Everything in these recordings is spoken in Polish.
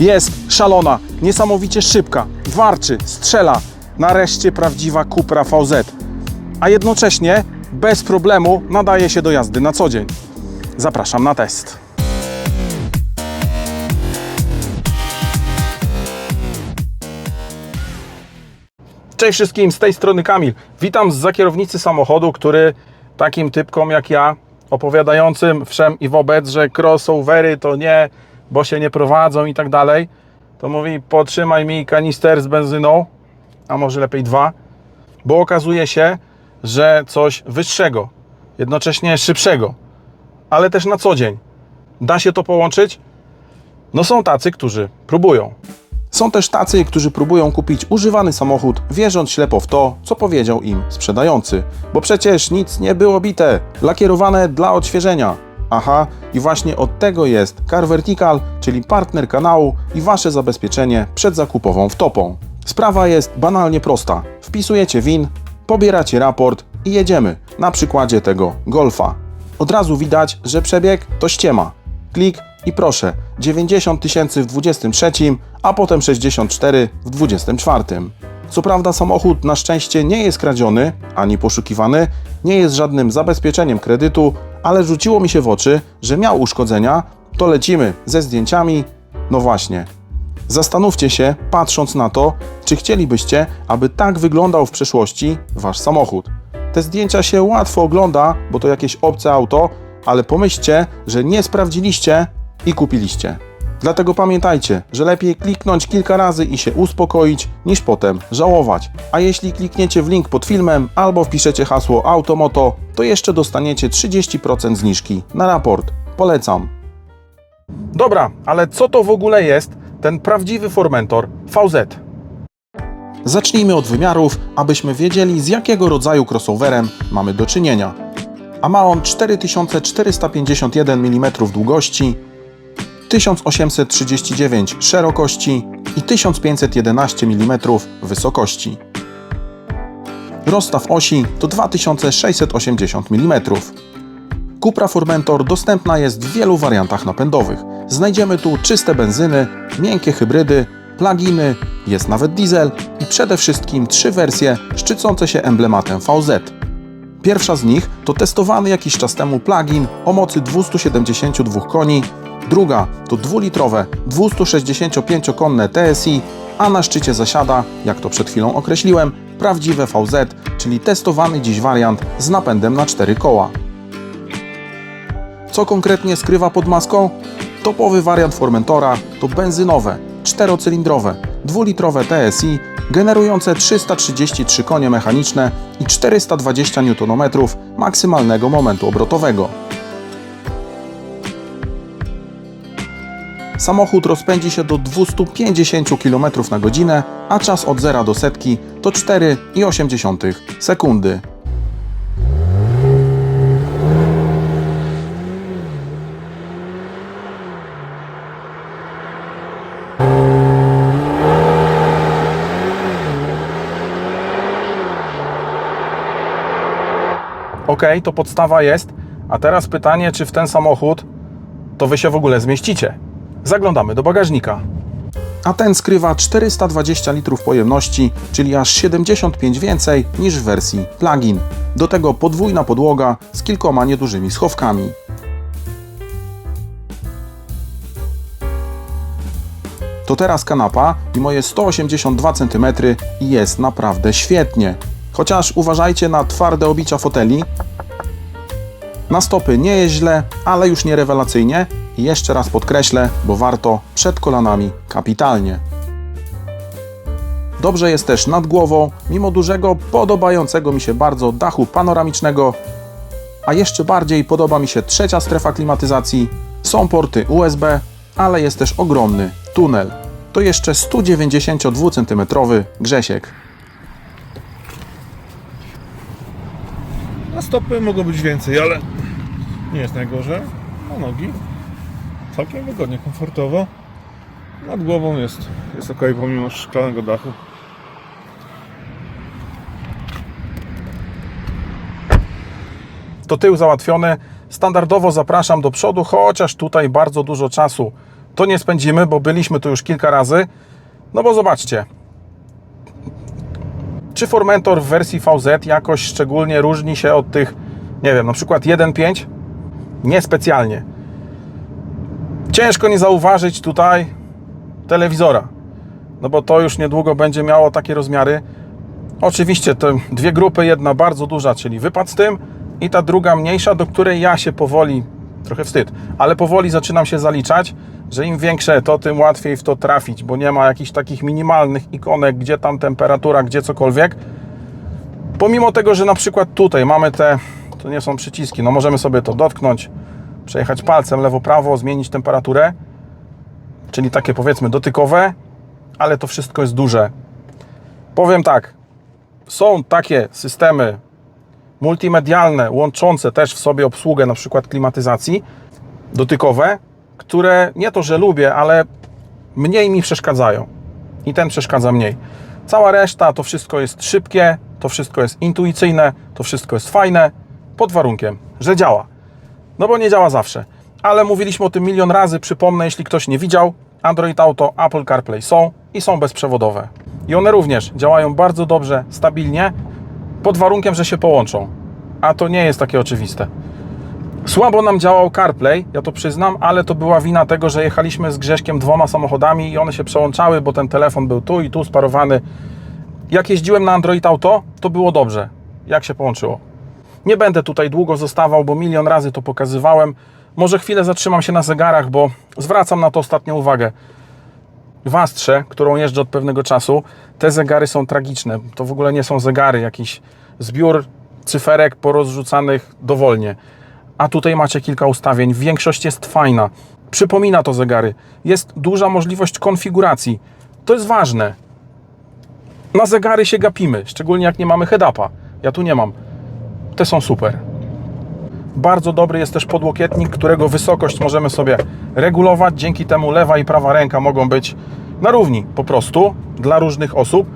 Jest szalona, niesamowicie szybka, warczy, strzela. Nareszcie prawdziwa Cupra VZ. A jednocześnie bez problemu nadaje się do jazdy na co dzień. Zapraszam na test. Cześć wszystkim, z tej strony Kamil. Witam z kierownicy samochodu, który takim typkom jak ja, opowiadającym wszem i wobec, że crossovery to nie, bo się nie prowadzą i tak dalej, to mówi potrzymaj mi kanister z benzyną, a może lepiej dwa, bo okazuje się, że coś wyższego, jednocześnie szybszego, ale też na co dzień. Da się to połączyć? No są tacy, którzy próbują. Są też tacy, którzy próbują kupić używany samochód, wierząc ślepo w to, co powiedział im sprzedający. Bo przecież nic nie było bite, lakierowane dla odświeżenia. Aha, i właśnie od tego jest Car Vertical, czyli partner kanału i wasze zabezpieczenie przed zakupową wtopą. Sprawa jest banalnie prosta. Wpisujecie WIN, pobieracie raport i jedziemy. Na przykładzie tego Golfa. Od razu widać, że przebieg to ściema. Klik i proszę, 90 tysięcy w 23, a potem 64 w 24. Co prawda samochód na szczęście nie jest kradziony, ani poszukiwany, nie jest żadnym zabezpieczeniem kredytu, ale rzuciło mi się w oczy, że miał uszkodzenia, to lecimy ze zdjęciami. No właśnie. Zastanówcie się, patrząc na to, czy chcielibyście, aby tak wyglądał w przyszłości wasz samochód. Te zdjęcia się łatwo ogląda, bo to jakieś obce auto, ale pomyślcie, że nie sprawdziliście i kupiliście. Dlatego pamiętajcie, że lepiej kliknąć kilka razy i się uspokoić, niż potem żałować. A jeśli klikniecie w link pod filmem albo wpiszecie hasło Automoto, to jeszcze dostaniecie 30% zniżki na raport. Polecam. Dobra, ale co to w ogóle jest ten prawdziwy Formentor VZ? Zacznijmy od wymiarów, abyśmy wiedzieli z jakiego rodzaju crossoverem mamy do czynienia. A ma on 4451 mm długości, 1839 szerokości i 1511 mm wysokości. Rozstaw osi to 2680 mm. Cupra Formentor dostępna jest w wielu wariantach napędowych. Znajdziemy tu czyste benzyny, miękkie hybrydy, pluginy, jest nawet diesel i przede wszystkim trzy wersje szczycące się emblematem VZ. Pierwsza z nich to testowany jakiś czas temu plugin o mocy 272 koni, druga to dwulitrowe 265-konne TSI, a na szczycie zasiada, jak to przed chwilą określiłem, prawdziwe VZ, czyli testowany dziś wariant z napędem na 4 koła. Co konkretnie skrywa pod maską? Topowy wariant Formentora to benzynowe, czterocylindrowe, dwulitrowe TSI generujące 333 konie mechaniczne i 420 Nm maksymalnego momentu obrotowego. Samochód rozpędzi się do 250 km na godzinę, a czas od 0 do setki to 4,8 sekundy. Ok, to podstawa jest. A teraz pytanie, czy w ten samochód to wy się w ogóle zmieścicie? Zaglądamy do bagażnika. A ten skrywa 420 litrów pojemności, czyli aż 75 więcej niż w wersji plug-in. Do tego podwójna podłoga z kilkoma niedużymi schowkami. To teraz kanapa i moje 182 cm i jest naprawdę świetnie. Chociaż uważajcie na twarde obicia foteli. Na stopy nie jest źle, ale już nie rewelacyjnie. I jeszcze raz podkreślę, bo warto przed kolanami kapitalnie. Dobrze jest też nad głową, mimo dużego, podobającego mi się bardzo dachu panoramicznego. A jeszcze bardziej podoba mi się trzecia strefa klimatyzacji. Są porty USB, ale jest też ogromny tunel. To jeszcze 192 cm Grzesiek. Na stopy mogło być więcej, ale nie jest najgorzej. Na nogi całkiem wygodnie, komfortowo. Nad głową jest, jest ok, pomimo szklanego dachu. to tył załatwiony. Standardowo zapraszam do przodu, chociaż tutaj bardzo dużo czasu to nie spędzimy, bo byliśmy tu już kilka razy. No bo zobaczcie, czy Formentor w wersji VZ jakoś szczególnie różni się od tych, nie wiem, na przykład 1.5? Niespecjalnie. Ciężko nie zauważyć tutaj telewizora, no bo to już niedługo będzie miało takie rozmiary. Oczywiście te dwie grupy, jedna bardzo duża, czyli wypad z tym i ta druga mniejsza, do której ja się powoli, trochę wstyd, ale powoli zaczynam się zaliczać, że im większe to, tym łatwiej w to trafić, bo nie ma jakichś takich minimalnych ikonek, gdzie tam temperatura, gdzie cokolwiek. Pomimo tego, że na przykład tutaj mamy te, to nie są przyciski, no możemy sobie to dotknąć, przejechać palcem lewo-prawo, zmienić temperaturę, czyli takie powiedzmy dotykowe, ale to wszystko jest duże. Powiem tak, są takie systemy multimedialne, łączące też w sobie obsługę na przykład klimatyzacji dotykowe, które nie to, że lubię, ale mniej mi przeszkadzają. I ten przeszkadza mniej. Cała reszta to wszystko jest szybkie, to wszystko jest intuicyjne, to wszystko jest fajne, pod warunkiem, że działa. No bo nie działa zawsze. Ale mówiliśmy o tym milion razy, przypomnę, jeśli ktoś nie widział, Android Auto, Apple CarPlay są i są bezprzewodowe. I one również działają bardzo dobrze, stabilnie, pod warunkiem, że się połączą. A to nie jest takie oczywiste. Słabo nam działał CarPlay, ja to przyznam, ale to była wina tego, że jechaliśmy z Grześkiem dwoma samochodami i one się przełączały, bo ten telefon był tu i tu sparowany. Jak jeździłem na Android Auto, to było dobrze, jak się połączyło. Nie będę tutaj długo zostawał, bo milion razy to pokazywałem. Może chwilę zatrzymam się na zegarach, bo zwracam na to ostatnią uwagę. W Astrze, którą jeżdżę od pewnego czasu, te zegary są tragiczne. To w ogóle nie są zegary, jakiś zbiór cyferek porozrzucanych dowolnie. A tutaj macie kilka ustawień. Większość jest fajna. Przypomina to zegary. Jest duża możliwość konfiguracji. To jest ważne. Na zegary się gapimy, szczególnie jak nie mamy head-upa. Ja tu nie mam. Te są super. Bardzo dobry jest też podłokietnik, którego wysokość możemy sobie regulować. Dzięki temu lewa i prawa ręka mogą być na równi po prostu dla różnych osób,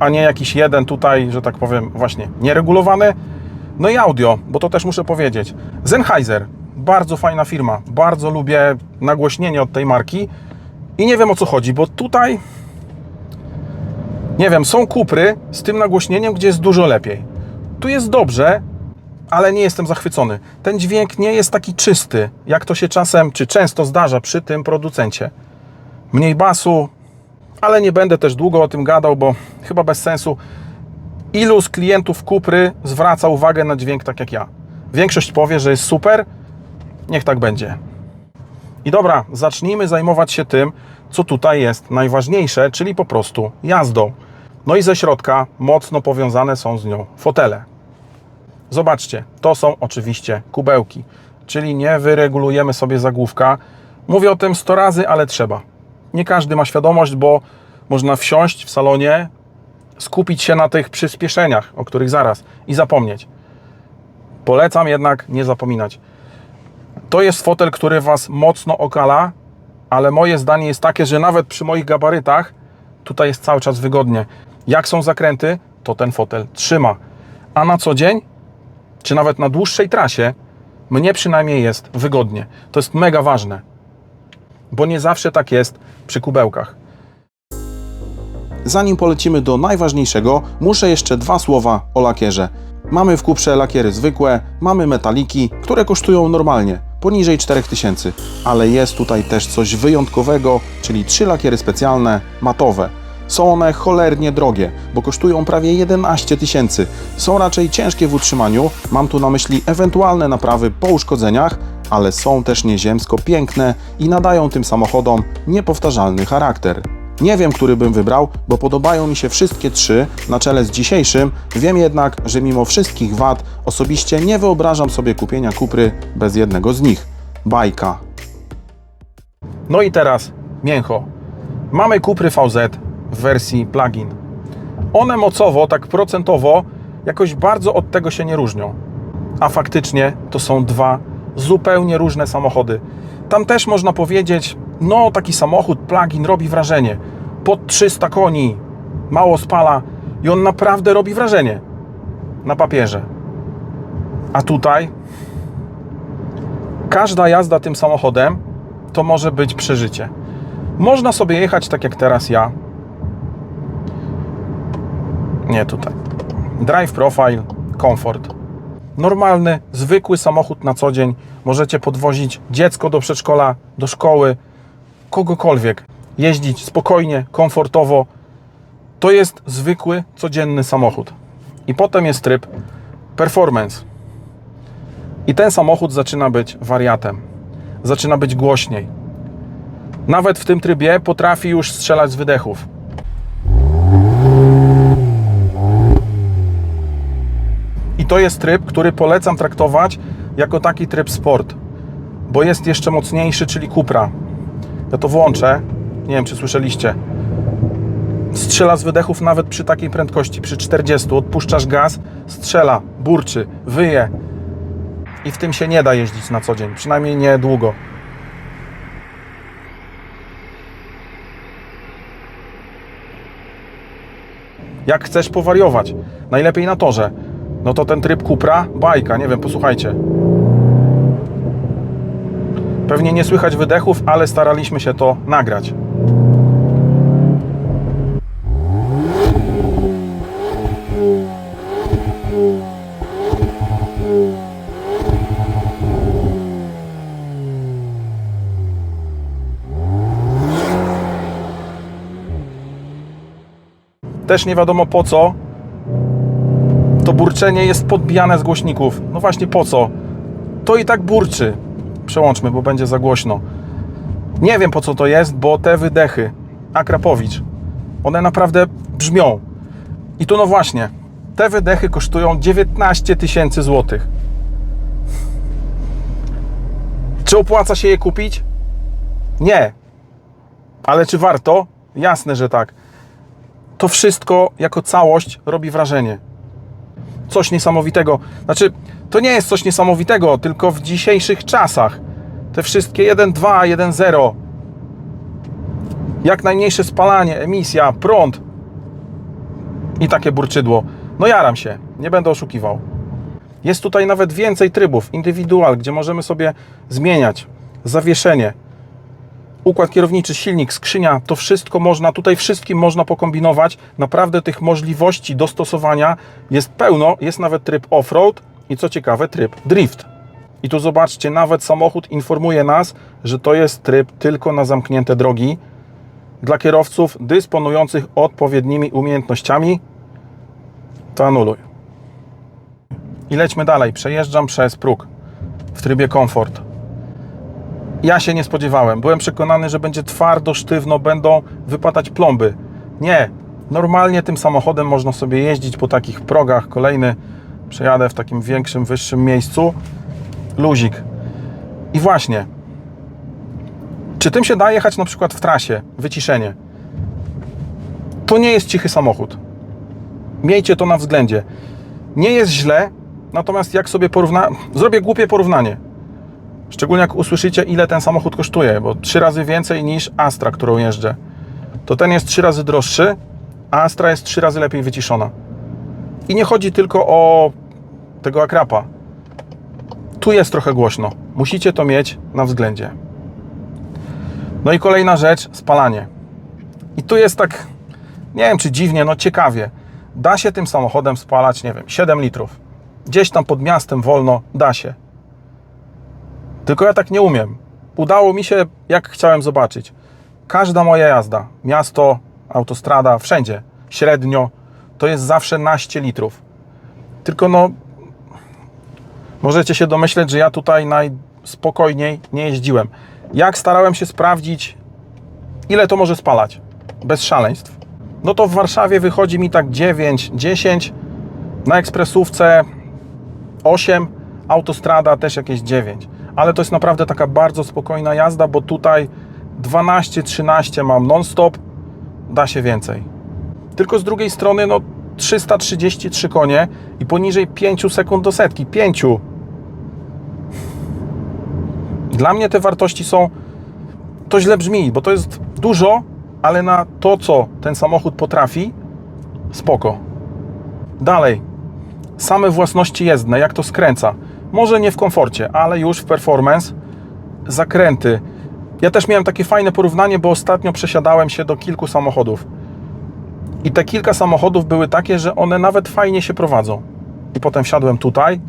a nie jakiś jeden tutaj, że tak powiem, właśnie nieregulowany. No i audio, bo to też muszę powiedzieć. Sennheiser, bardzo fajna firma. Bardzo lubię nagłośnienie od tej marki i nie wiem o co chodzi, bo tutaj nie wiem, są kupry z tym nagłośnieniem, gdzie jest dużo lepiej. Tu jest dobrze, ale nie jestem zachwycony. Ten dźwięk nie jest taki czysty, jak to się czasem, czy często zdarza przy tym producencie. Mniej basu, ale nie będę też długo o tym gadał, bo chyba bez sensu. Ilu z klientów Kupry zwraca uwagę na dźwięk tak jak ja? Większość powie, że jest super, niech tak będzie. I dobra, zacznijmy zajmować się tym, co tutaj jest najważniejsze, czyli po prostu jazdą. No i ze środka mocno powiązane są z nią fotele. Zobaczcie, to są oczywiście kubełki, czyli nie wyregulujemy sobie zagłówka. Mówię o tym 100 razy, ale trzeba. Nie każdy ma świadomość, bo można wsiąść w salonie, skupić się na tych przyspieszeniach, o których zaraz i zapomnieć. Polecam jednak nie zapominać. To jest fotel, który Was mocno okala, ale moje zdanie jest takie, że nawet przy moich gabarytach tutaj jest cały czas wygodnie. Jak są zakręty, to ten fotel trzyma. A na co dzień, czy nawet na dłuższej trasie, mnie przynajmniej jest wygodnie. To jest mega ważne, bo nie zawsze tak jest przy kubełkach. Zanim polecimy do najważniejszego, muszę jeszcze dwa słowa o lakierze. Mamy w Kuprze lakiery zwykłe, mamy metaliki, które kosztują normalnie, poniżej 4000, ale jest tutaj też coś wyjątkowego, czyli trzy lakiery specjalne, matowe. Są one cholernie drogie, bo kosztują prawie 11 tysięcy. Są raczej ciężkie w utrzymaniu, mam tu na myśli ewentualne naprawy po uszkodzeniach, ale są też nieziemsko piękne i nadają tym samochodom niepowtarzalny charakter. Nie wiem, który bym wybrał, bo podobają mi się wszystkie trzy, na czele z dzisiejszym. Wiem jednak, że mimo wszystkich wad osobiście nie wyobrażam sobie kupienia Kupry bez jednego z nich. Bajka. No i teraz mięcho. Mamy Kupry VZ w wersji plug-in. One mocowo, tak procentowo, jakoś bardzo od tego się nie różnią. A faktycznie to są dwa zupełnie różne samochody. Tam też można powiedzieć, no taki samochód plug-in robi wrażenie. Pod 300 koni, mało spala i on naprawdę robi wrażenie na papierze. A tutaj każda jazda tym samochodem to może być przeżycie. Można sobie jechać tak jak teraz ja. Nie tutaj. Drive profile, komfort. Normalny, zwykły samochód na co dzień. Możecie podwozić dziecko do przedszkola, do szkoły, kogokolwiek. Jeździć spokojnie, komfortowo. To jest zwykły, codzienny samochód. I potem jest tryb performance. I ten samochód zaczyna być wariatem. Zaczyna być głośniej. Nawet w tym trybie potrafi już strzelać z wydechów. I to jest tryb, który polecam traktować jako taki tryb sport, bo jest jeszcze mocniejszy, czyli Cupra. Ja to włączę. Nie wiem, czy słyszeliście. Strzela z wydechów nawet przy takiej prędkości, przy 40. Odpuszczasz gaz, strzela, burczy, wyje. I w tym się nie da jeździć na co dzień, przynajmniej nie długo. Jak chcesz powariować, najlepiej na torze, no to ten tryb Cupra, bajka, nie wiem, posłuchajcie. Pewnie nie słychać wydechów, ale staraliśmy się to nagrać. Też nie wiadomo po co to burczenie jest podbijane z głośników. No właśnie po co? To i tak burczy. Przełączmy, bo będzie za głośno. Nie wiem po co to jest, bo te wydechy Akrapowicz, one naprawdę brzmią. I tu no właśnie, te wydechy kosztują 19 tysięcy złotych. Czy opłaca się je kupić? Nie. Ale czy warto? Jasne, że tak. To wszystko jako całość robi wrażenie coś niesamowitego. Znaczy, to nie jest coś niesamowitego, tylko w dzisiejszych czasach te wszystkie 1.2, 1.0, jak najmniejsze spalanie, emisja, prąd i takie burczydło. No jaram się, nie będę oszukiwał. Jest tutaj nawet więcej trybów, indywidual, gdzie możemy sobie zmieniać zawieszenie, układ kierowniczy, silnik, skrzynia, to wszystko można, tutaj wszystkim można pokombinować. Naprawdę tych możliwości dostosowania jest pełno. Jest nawet tryb off-road i co ciekawe, tryb drift. I tu zobaczcie, nawet samochód informuje nas, że to jest tryb tylko na zamknięte drogi dla kierowców dysponujących odpowiednimi umiejętnościami. To anuluj. I lećmy dalej. Przejeżdżam przez próg w trybie komfort. Ja się nie spodziewałem. Byłem przekonany, że będzie twardo, sztywno, będą wypadać plomby. Nie. Normalnie tym samochodem można sobie jeździć po takich progach. Kolejny przejadę w takim większym, wyższym miejscu. Luzik. I właśnie. Czy tym się da jechać na przykład w trasie? Wyciszenie. To nie jest cichy samochód. Miejcie to na względzie. Nie jest źle, natomiast jak sobie porówna... Zrobię głupie porównanie. Szczególnie jak usłyszycie, ile ten samochód kosztuje, bo trzy razy więcej niż Astra, którą jeżdżę. To ten jest trzy razy droższy, a Astra jest trzy razy lepiej wyciszona. I nie chodzi tylko o tego akrapa. Tu jest trochę głośno. Musicie to mieć na względzie. No i kolejna rzecz, spalanie. I tu jest tak, nie wiem czy dziwnie, no ciekawie. Da się tym samochodem spalać, nie wiem, 7 litrów. Gdzieś tam pod miastem wolno, da się. Tylko ja tak nie umiem. Udało mi się, jak chciałem zobaczyć. Każda moja jazda, miasto, autostrada, wszędzie, średnio, to jest zawsze naście litrów. Tylko no, możecie się domyśleć, że ja tutaj najspokojniej nie jeździłem. Jak starałem się sprawdzić, ile to może spalać, bez szaleństw. No to w Warszawie wychodzi mi tak 9, 10, na ekspresówce 8, autostrada też jakieś 9 ale to jest naprawdę taka bardzo spokojna jazda, bo tutaj 12-13 mam non-stop, da się więcej. Tylko z drugiej strony, no 333 konie i poniżej 5 sekund do setki. 5. Dla mnie te wartości są. To źle brzmi, bo to jest dużo, ale na to, co ten samochód potrafi, spoko. Dalej. Same własności jezdne, jak to skręca może nie w komforcie, ale już w performance, zakręty, Ja też miałem takie fajne porównanie, bo ostatnio przesiadałem się do kilku samochodów. I te kilka samochodów były takie, że one nawet fajnie się prowadzą. I potem wsiadłem tutaj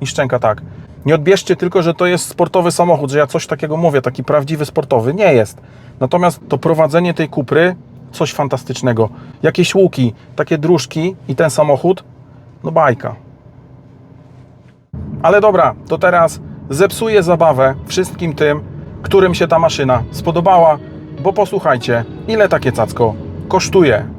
i szczęka tak. Nie odbierzcie tylko, że to jest sportowy samochód, że ja coś takiego mówię, taki prawdziwy sportowy. Nie jest. Natomiast to prowadzenie tej kupry, coś fantastycznego. Jakieś łuki, takie dróżki i ten samochód, no bajka. Ale dobra, to teraz zepsuję zabawę wszystkim tym, którym się ta maszyna spodobała, bo posłuchajcie, ile takie cacko kosztuje.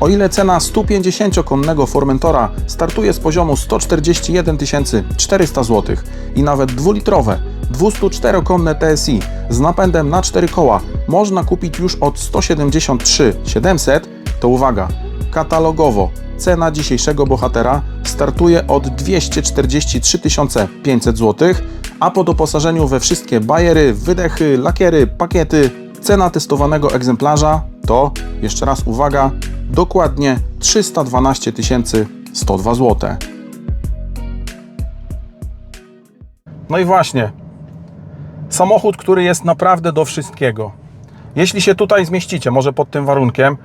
O ile cena 150-konnego Formentora startuje z poziomu 141 400 zł i nawet dwulitrowe 204-konne TSI z napędem na 4 koła można kupić już od 173 700, to uwaga, katalogowo cena dzisiejszego bohatera startuje od 243 500 zł, a po doposażeniu we wszystkie bajery, wydechy, lakiery, pakiety, cena testowanego egzemplarza to, jeszcze raz uwaga, dokładnie 312 102 zł. No i właśnie, samochód, który jest naprawdę do wszystkiego. Jeśli się tutaj zmieścicie, może pod tym warunkiem,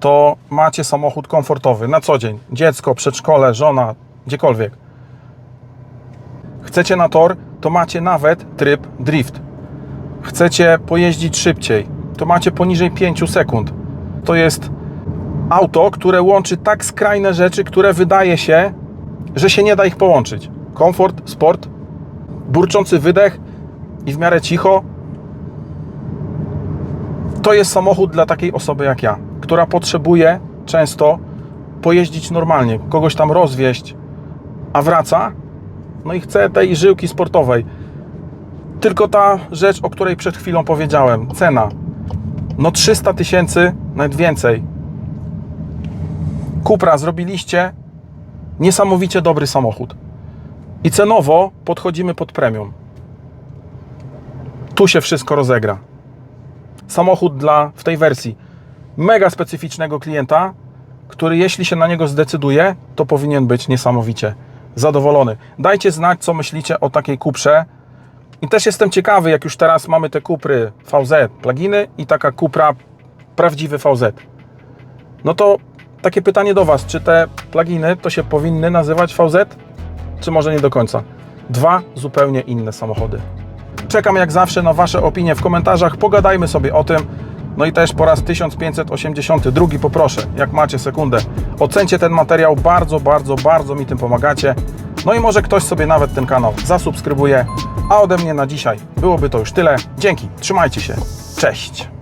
to macie samochód komfortowy na co dzień. Dziecko, przedszkole, żona, gdziekolwiek. Chcecie na tor, to macie nawet tryb drift. Chcecie pojeździć szybciej, to macie poniżej 5 sekund. To jest auto, które łączy tak skrajne rzeczy, które wydaje się, że się nie da ich połączyć. Komfort, sport, burczący wydech i w miarę cicho. To jest samochód dla takiej osoby jak ja, która potrzebuje często pojeździć normalnie, kogoś tam rozwieść, a wraca, no i chce tej żyłki sportowej. Tylko ta rzecz, o której przed chwilą powiedziałem, cena. No 300 tysięcy, nawet więcej. Kupra zrobiliście niesamowicie dobry samochód. I cenowo podchodzimy pod premium. Tu się wszystko rozegra. Samochód dla w tej wersji mega specyficznego klienta, który jeśli się na niego zdecyduje, to powinien być niesamowicie zadowolony. Dajcie znać, co myślicie o takiej kuprze. I też jestem ciekawy, jak już teraz mamy te kupry VZ pluginy i taka kupra prawdziwy VZ. No to takie pytanie do Was, czy te pluginy to się powinny nazywać VZ, czy może nie do końca? Dwa zupełnie inne samochody. Czekam jak zawsze na Wasze opinie w komentarzach, pogadajmy sobie o tym. No i też po raz 1582 poproszę, jak macie sekundę, ocencie ten materiał, bardzo, bardzo, bardzo mi tym pomagacie. No i może ktoś sobie nawet ten kanał zasubskrybuje. A ode mnie na dzisiaj byłoby to już tyle. Dzięki, trzymajcie się, cześć!